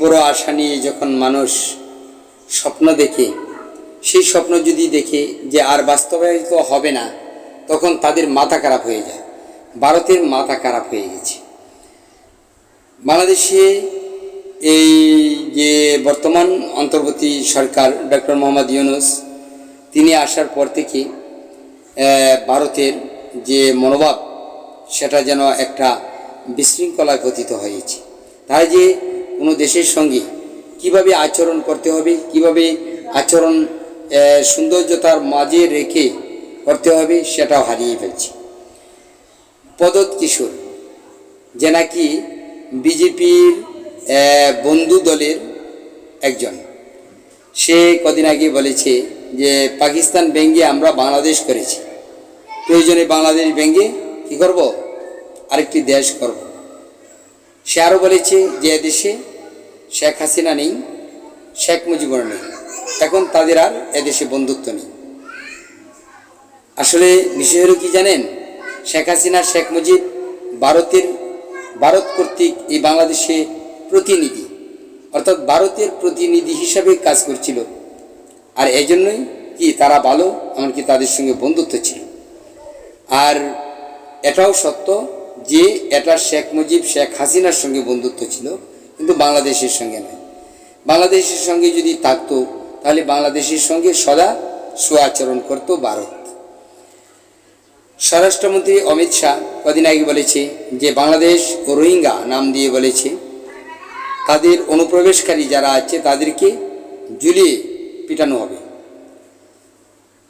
বড় আশা নিয়ে যখন মানুষ স্বপ্ন দেখে, সেই স্বপ্ন যদি দেখে যে আর বাস্তবায়িত হবে না, তখন তাদের মাথা খারাপ হয়ে যায়। ভারতের মাথা খারাপ হয়ে গেছে। বাংলাদেশে এই যে বর্তমান অন্তর্বর্তী সরকার ডক্টর মোহাম্মদ ইউনুস, তিনি আসার পর থেকে ভারতের যে মনোভাব, সেটা যেন একটা বিশৃঙ্খলায় পতিত হয়েছে। তাই যে কোনো দেশের সঙ্গে কীভাবে আচরণ করতে হবে, কীভাবে আচরণ সৌন্দর্যতার মাঝে রেখে করতে হবে সেটাও হারিয়ে ফেলছে। পদত কিশোর, যে নাকি বিজেপির বন্ধু দলের একজন। সে কদিন আগে বলেছে যে, পাকিস্তান ব্যঙ্গে আমরা বাংলাদেশ করেছি। প্রয়োজনে বাংলাদেশ ব্যঙ্গে কি করব? আরেকটি দেশ করব। সে আরও বলেছে, যে এদেশে শেখ হাসিনা নেই, শেখ মুজিবুর নেই। এখন তাদের আর এদেশে বন্ধুত্ব নেই। আসলে বিষয় কি জানেন? শেখ হাসিনা, শেখ মুজিব ভারতের, ভারত কর্তৃক এই বাংলাদেশে প্রতিনিধি। অর্থাৎ ভারতের প্রতিনিধি হিসাবে কাজ করছিল। আর এই জন্যই কি তারা ভালো, এমনকি তাদের সঙ্গে বন্ধুত্ব ছিল। আর এটাও সত্য যে এটা শেখ মুজিব, শেখ হাসিনার সঙ্গে বন্ধুত্ব ছিল। কিন্তু বাংলাদেশের সঙ্গে নয়। বাংলাদেশের সঙ্গে যদি থাকতো, তাহলে বাংলাদেশের সঙ্গে সদা সুআচরণ করতো ভারত। স্বরাষ্ট্রমন্ত্রী অমিত শাহ কদিন আগে বলেছে যে, বাংলাদেশ ও রোহিঙ্গা নাম দিয়ে বলেছে, তাদের অনুপ্রবেশকারী যারা আছে, তাদেরকে ঝুলিয়ে পিটানো হবে।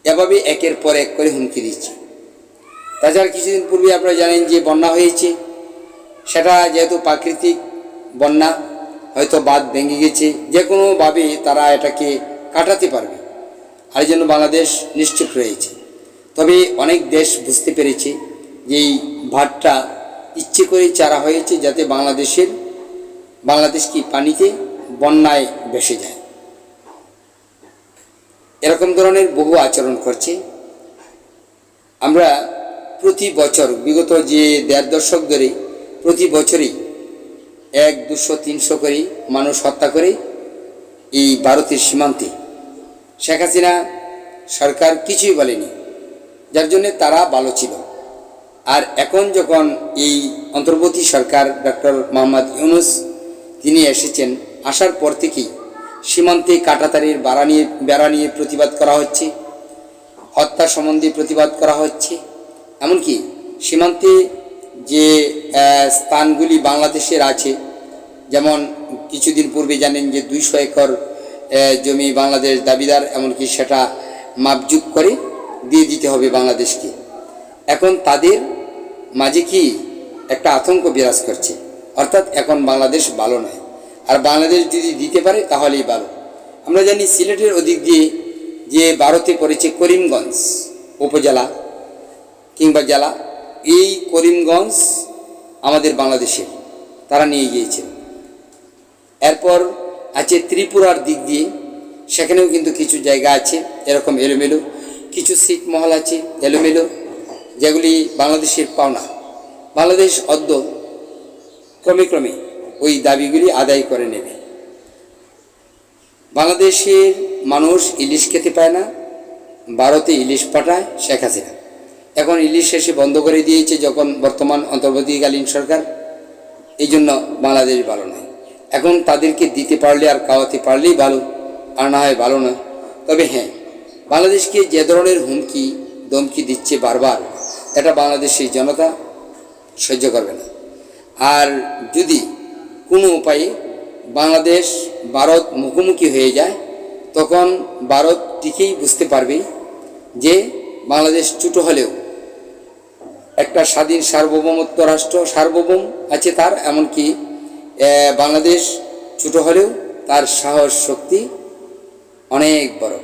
এভাবে একের পর এক করে হুমকি দিচ্ছে। তাছাড়া কিছুদিন পূর্বে আপনারা জানেন যে, বন্যা হয়েছে। সেটা যেহেতু প্রাকৃতিক বন্যা হয়তো বাঁধ ভেঙে গেছে, যে কোনোভাবে তারা এটাকে কাটাতে পারবে। আর জন্য বাংলাদেশ নিশ্চুপ রয়েছে। তবে অনেক দেশ বুঝতে পেরেছে যে এই ভাটটা ইচ্ছে করে চারা হয়েছে যাতে বাংলাদেশের বাংলাদেশ কি পানিতে বন্যায় ভেসে যায়। এরকম ধরনের বহু আচরণ করছে। আমরা প্রতি বছর, বিগত যে দেড় দশক ধরে প্রতি বছরই এক, দুশো, তিনশো করে মানুষ হত্যা করে এই ভারতের সীমান্তে। শেখ হাসিনা সরকার কিছুই বলেনি, যার জন্যে তারা ভালো ছিল। আর এখন যখন এই অন্তর্বর্তী সরকার ডক্টর মোহাম্মদ ইউনুস তিনি এসেছেন, আসার পর থেকেই সীমান্তে কাটাতারের বাড়া নিয়ে, বেড়া নিয়ে প্রতিবাদ করা হচ্ছে, হত্যা সম্বন্ধে প্রতিবাদ করা হচ্ছে। এমনকি সীমান্তে যে স্থানগুলি বাংলাদেশের আছে, যেমন কিছুদিন পূর্বে জানেন যে দুইশো একর জমি বাংলাদেশ দাবিদার, এমনকি সেটা মাপজুপ করে দিয়ে দিতে হবে বাংলাদেশকে। এখন তাদের মাঝে কি একটা আতঙ্ক বিরাজ করছে? অর্থাৎ এখন বাংলাদেশ ভালো নয়। আর বাংলাদেশ যদি দিতে পারে, তাহলেই ভালো। আমরা জানি সিলেটের ওদিক দিয়ে যে ভারতে পড়েছে করিমগঞ্জ উপজেলা কিংবা জেলা এই করিমগঞ্জ আমাদের বাংলাদেশে। তারা নিয়ে গিয়েছে। এরপর আছে ত্রিপুরার দিক দিয়ে। সেখানেও কিন্তু কিছু জায়গা আছে, এরকম এলোমেলো। কিছু সিট মহল আছে, এলোমেলো, যেগুলি বাংলাদেশের পাওনা। বাংলাদেশ অদ্য ক্রমে ক্রমে ওই দাবিগুলি আদায় করে নেবে। বাংলাদেশের মানুষ ইলিশ খেতে পায় না, ভারতে ইলিশ পাঠায় শেখ হাসিনা। এখন ইলিশ এসে বন্ধ করে দিয়েছে যখন বর্তমান অন্তর্বর্তীকালীন সরকার। এই জন্য বাংলাদেশ ভালো নয়। এখন তাদেরকে দিতে পারলে আর খাওয়াতে পারলেই ভালো, আর না হয় ভালো না। তবে হ্যাঁ বাংলাদেশকে যে ধরনের হুমকি দমকি দিচ্ছে বারবার, এটা বাংলাদেশের জনতা সহ্য করবে না। আর যদি কোনো উপায়ে বাংলাদেশ, ভারত মুখোমুখি হয়ে যায়, তখন ভারত ঠিকই বুঝতে পারবে যে বাংলাদেশ ছোটো হলেও একটা স্বাধীন সার্বভৌমত্ব রাষ্ট্র, সার্বভৌম আছে তার, এমনকি বাংলাদেশ ছোটো হলেও তার সাহস, শক্তি অনেক বড়।